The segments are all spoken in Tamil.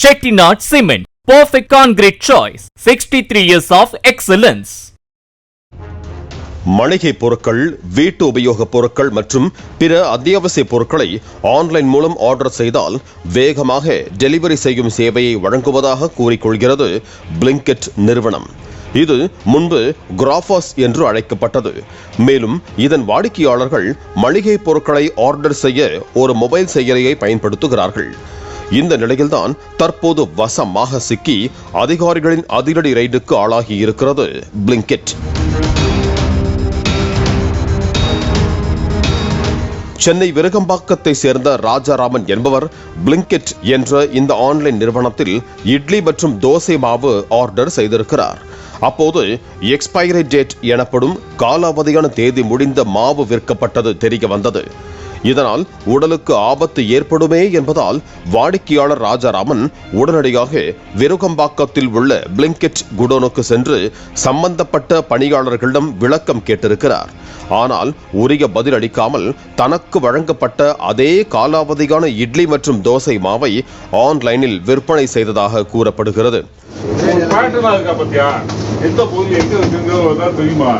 Chettinad Cement, perfect concrete choice. 63 years of excellence. மளிகை பொருட்கள் வீட்டு உபயோகப் பொருட்கள் மற்றும் பிற அத்தியாவசிய பொருட்களை ஆன்லைன் மூலம் ஆர்டர் செய்தால் வேகமாக டெலிவரி செய்யும் சேவையை வழங்குவதாக கூறிக்கொள்கிறது பிளிங்கெட் நிறுவனம் இது முன்பு கிராஃபாஸ் என்று அழைக்கப்பட்டது மேலும் இதன் வாடிக்கையாளர்கள் மளிகை பொருட்களை ஆர்டர் செய்ய ஒரு மொபைல் செயலியை பயன்படுத்துகிறார்கள் இந்த நிலையில்தான் தற்போது வசமாக சிக்கி அதிகாரிகளின் அதிரடி ரைடுக்கு ஆளாகி இருக்கிறது பிளிங்கெட் சென்னை விருகம்பாக்கத்தை சேர்ந்த ராஜாராமன் என்பவர் பிளிங்கெட் என்ற இந்த ஆன்லைன் நிறுவனத்தில் இட்லி மற்றும் தோசை மாவு ஆர்டர் செய்திருக்கிறார். அப்போது எக்ஸ்பைரி டேட் எனப்படும் காலாவதியான தேதி முடிந்த மாவு விற்கப்பட்டது தெரிய வந்தது. இதனால் உடலுக்கு ஆபத்து ஏற்படுமே என்பதால் வாடிக்கையாளர் ராஜாராமன் உடனடியாக விருகம்பாக்கத்தில் உள்ள பிளிங்கெட் குடோனுக்கு சென்று சம்பந்தப்பட்ட பணியாளர்களிடம் விளக்கம் கேட்டிருக்கிறார். ஆனால் உரிய பதில் அளிக்காமல் தனக்கு வழங்கப்பட்ட அதே காலாவதியான இட்லி மற்றும் தோசை மாவை ஆன்லைனில் விற்பனை செய்ததாக கூறப்படுகிறது. எந்த தெரியுமா?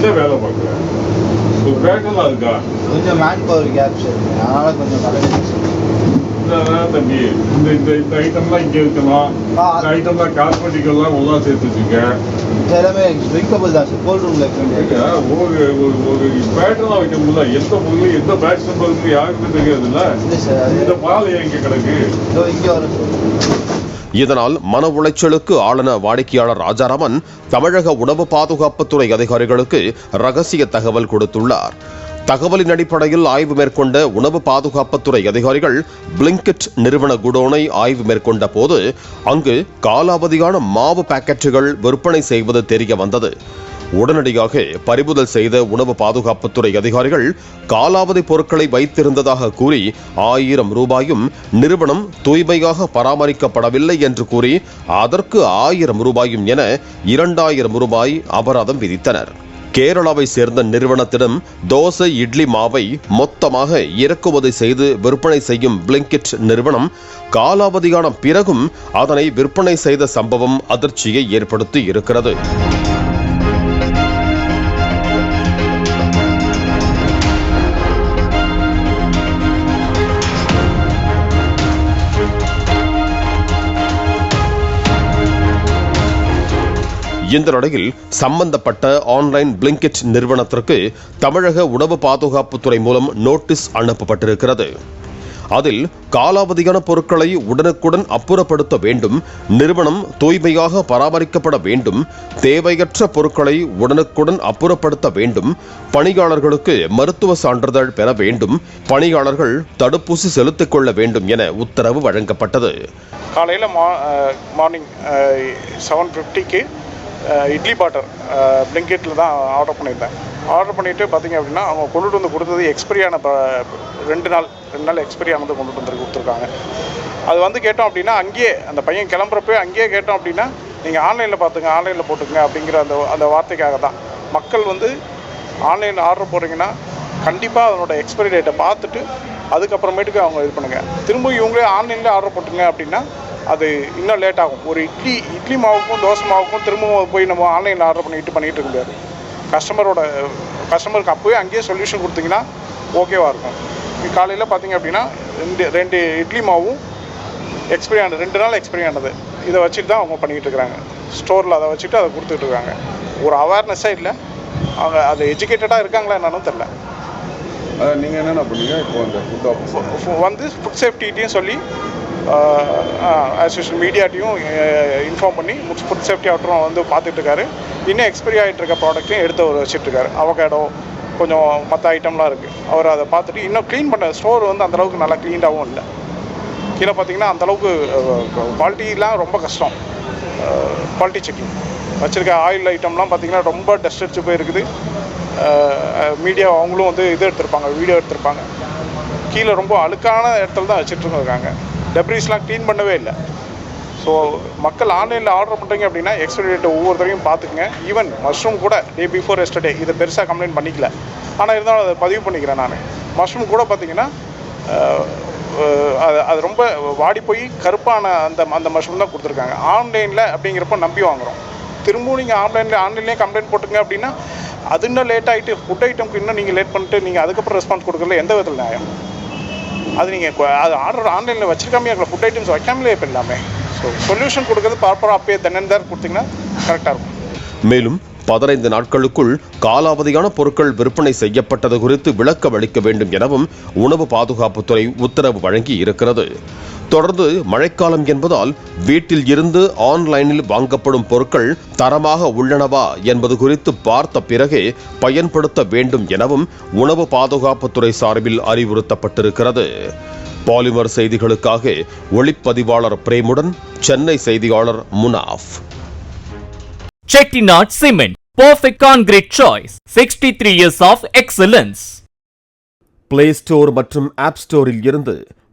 வேலை பார்க்குற? பேட்டர்னா இருக்கா? கொஞ்சம் மேன் பவர் கேப் சார் அதனால கொஞ்சம் இந்த தம்பி. இந்த இந்த இந்த ஐட்டம்லாம் இங்க இருக்கலாம் இந்த ஐட்டம்லாம் காஸ்மெட்டிக்கெல்லாம் ஒன்றா சேர்த்து வச்சுக்க எல்லாமே ட்ரிங்கபிள் தான் சார் கோல்ட் ரூமில் ஒரு ஒரு ஒரு பேட்டர்னா வைக்க முடியல. எந்த பொருள் எந்த பேட்ச் நம்பர் இருக்கு யாருக்குமே தெரியாதுல்ல? இல்லை சார் அது இந்த பால் இங்க கிடக்கு? இங்கே வர இதனால் மன உளைச்சலுக்கு ஆளான வாடிக்கையாளர் ராஜாராமன் தமிழக உணவு பாதுகாப்புத்துறை அதிகாரிகளுக்கு ரகசிய தகவல் கொடுத்துள்ளார். தகவலின் அடிப்படையில் ஆய்வு மேற்கொண்ட உணவு பாதுகாப்புத்துறை அதிகாரிகள் பிளிங்கெட் நிறுவன குடோனை ஆய்வு மேற்கொண்ட போது அங்கு காலாவதியான மாவு பாக்கெட்டுகள் விற்பனை செய்வது தெரிய வந்தது. உடனடியாக பறிமுதல் செய்த உணவு பாதுகாப்புத்துறை அதிகாரிகள் காலாவதி பொருட்களை வைத்திருந்ததாக கூறி ஆயிரம் ரூபாயும் நிறுவனம் தூய்மையாக பராமரிக்கப்படவில்லை என்று கூறி அதற்கு ஆயிரம் ரூபாயும் என இரண்டாயிரம் ரூபாய் அபராதம் விதித்தனர். கேரளாவை சேர்ந்த நிறுவனத்திடம் தோசை இட்லி மாவை மொத்தமாக இறக்குமதி செய்து விற்பனை செய்யும் பிளிங்கிட் நிறுவனம் காலாவதியான பிறகும் அதனை விற்பனை செய்த சம்பவம் அதிர்ச்சியை ஏற்படுத்தி இருக்கிறது. இந்த நிலையில் சம்பந்தப்பட்ட ஆன்லைன் பிளிங்கெட் நிறுவனத்திற்கு தமிழக உணவு பாதுகாப்புத்துறை மூலம் நோட்டீஸ் அனுப்பப்பட்டிருக்கிறது. அதில் காலாவதியான பொருட்களை உடனுக்குடன் அப்புறப்படுத்த வேண்டும் நிறுவனம் தூய்மையாக பராமரிக்கப்பட வேண்டும் தேவையற்ற பொருட்களை உடனுக்குடன் அப்புறப்படுத்த வேண்டும் பணியாளர்களுக்கு மருத்துவ சான்றிதழ் பெற வேண்டும் பணியாளர்கள் தடுப்பூசி செலுத்திக் கொள்ள வேண்டும் என உத்தரவு வழங்கப்பட்டது. காலையில் மார்னிங் செவன் ஃபிஃப்டிக்கு இட்லி பாட்டர் பிளிங்கெட்டில் தான் ஆர்டர் பண்ணியிருந்தேன். ஆர்டர் பண்ணிவிட்டு பார்த்தீங்க அப்படின்னா அவங்க கொண்டுட்டு வந்து கொடுத்தது எக்ஸ்பைரி ஆன ப- ரெண்டு நாள் ரெண்டு நாள் எக்ஸ்பைரி ஆனது கொண்டுட்டு வந்து கொடுத்துருக்காங்க. அது வந்து கேட்டோம் அப்படின்னா அங்கேயே அந்த பையன் கிளம்புறப்ப அங்கேயே கேட்டோம் அப்படின்னா நீங்கள் ஆன்லைனில் பார்த்துங்க ஆன்லைனில் போட்டுங்க அப்படிங்கிற அந்த அந்த வார்த்தைக்காக தான். மக்கள் வந்து ஆன்லைனில் ஆர்டர் போடுறீங்கன்னா கண்டிப்பாக அதனோட எக்ஸ்பைரி டேட்டை பார்த்துட்டு அதுக்கப்புறமேட்டுக்கு அவங்க இது பண்ணுங்கள் திரும்ப இவங்களே ஆன்லைனில் ஆர்டர் போட்டுங்க அப்படின்னா அது இன்னும் லேட் ஆகும். ஒரு இட்லி இட்லி மாவுக்கும் தோசை மாவுக்கும் திரும்பவும் போய் நம்ம ஆன்லைனில் ஆர்டர் பண்ணிட்டு பண்ணிட்டு இருக்க முடியாது கஸ்டமரோட கஸ்டமருக்கு அப்போவே அங்கேயே சொல்யூஷன் கொடுத்தீங்கன்னா ஓகேவாக இருக்கும். காலையில் பார்த்தீங்க அப்படின்னா ரெண்டு ரெண்டு இட்லி மாவும் எக்ஸ்பைரி ஆனது ரெண்டு நாள் எக்ஸ்பைரி ஆனது. இதை வச்சுட்டு தான் அவங்க பண்ணிக்கிட்டு இருக்கிறாங்க ஸ்டோரில் அதை வச்சுட்டு அதை கொடுத்துட்டு இருக்காங்க. ஒரு அவேர்னஸ்ஸாக இல்லை. அவங்க அது எஜுகேட்டடாக இருக்காங்களா என்னன்னு தெரில அதான் நீங்க என்னென்ன பண்ணீங்க? இப்போ அந்த ஃபுட் வந்து ஃபுட் சேஃப்டிட்டையும் சொல்லி அசோசியேஷன் மீடியாட்டையும் இன்ஃபார்ம் பண்ணி ஃபுட் சேஃப்டி ஆஃப்டரும் வந்து பார்த்துட்டு இருக்காரு இன்னும் எக்ஸ்பைரி ஆகிட்டு இருக்க ப்ராடக்ட்டையும் எடுத்து அவர் வச்சுட்டு இருக்காரு அவகேடோ கொஞ்சம் மற்ற ஐட்டம்லாம் இருக்குது அவர் அதை பார்த்துட்டு இன்னும் க்ளீன் பண்ண ஸ்டோர் வந்து அந்தளவுக்கு நல்லா க்ளீனாகவும் இல்லை. கீழே பார்த்தீங்கன்னா அந்தளவுக்கு குவாலிட்டிலாம் ரொம்ப கஷ்டம். குவாலிட்டி செக்கிங் வச்சுருக்க ஆயில் ஐட்டம்லாம் பார்த்தீங்கன்னா ரொம்ப டஸ்ட் அடிச்சு போயிருக்குது. மீடியா அவங்களும் வந்து இது எடுத்திருப்பாங்க வீடியோ எடுத்திருப்பாங்க. கீழே ரொம்ப அழுக்கான இடத்துல தான் வச்சுட்டு இருக்காங்க டெப்ரிஸ்லாம் க்ளீன் பண்ணவே இல்லை. ஸோ மக்கள் ஆன்லைனில் ஆர்டர் பண்ணுறீங்க அப்படின்னா எக்ஸ்பைரி டேட்டை ஒவ்வொருத்தரையும் பார்த்துக்குங்க. ஈவன் மஷ்ரூம் கூட டே பிஃபோர் எஸ்டர்டே இதை பெருசாக கம்ப்ளைண்ட் பண்ணிக்கல. ஆனால் இருந்தாலும் அதை பதிவு பண்ணிக்கிறேன் நான். மஷ்ரூம் கூட பார்த்தீங்கன்னா அது அது ரொம்ப வாடி போய் கருப்பான அந்த அந்த மஷ்ரூம் தான் கொடுத்துருக்காங்க. ஆன்லைனில் அப்படிங்கிறப்ப நம்பி வாங்குறோம். திரும்பவும் நீங்கள் ஆன்லைனில் ஆன்லைன்லேயே கம்ப்ளைண்ட் போட்டுங்க அப்படின்னா அது இன்னும் லேட் ஆகிட்டு ஃபுட் ஐட்டம்க்கு இன்னும் நீங்கள் லேட் பண்ணிட்டு நீங்கள் அதுக்கப்புறம் ரெஸ்பான்ஸ் கொடுக்குறதுல எந்த விதத்தில் நியாயம்? அது நீங்கள் அது ஆர்டர் ஆன்லைனில் வச்சிருக்காமே இருக்கலாம் ஃபுட் ஐட்டம்ஸ் வைக்காமலே இப்போ எல்லாமே ஸோ சொல்யூஷன் கொடுக்கறது ப்ராப்பராக அப்பயே தென்னந்தார் கொடுத்தீங்கன்னா கரெக்டாக இருக்கும். மேலும் பதினைந்து நாட்களுக்குள் காலாவதியான பொருட்கள் விற்பனை செய்யப்பட்டது குறித்து விளக்கம் அளிக்க வேண்டும் எனவும் உணவு பாதுகாப்புத்துறை உத்தரவு வழங்கி இருக்கிறது தொடர்ந்து மழைக்காலம் என்பதால் வீட்டில் இருந்து ஆன்லைனில் வாங்கப்படும் பொருட்கள் தரமாக உள்ளனவா என்பது குறித்து பார்த்த பிறகே பயன்படுத்த வேண்டும் எனவும் உணவு பாதுகாப்புத்துறை சார்பில் அறிவுறுத்தப்பட்டிருக்கிறது பாலிமர் செய்திகளுக்காக ஒளிப்பதிவாளர் பிரேமுடன் சென்னை செய்தியாளர் Munaf Chettinad Cement, perfect concrete choice. 63 years of excellence. Play store மற்றும் ஆப் ஸ்டோரில் இருந்து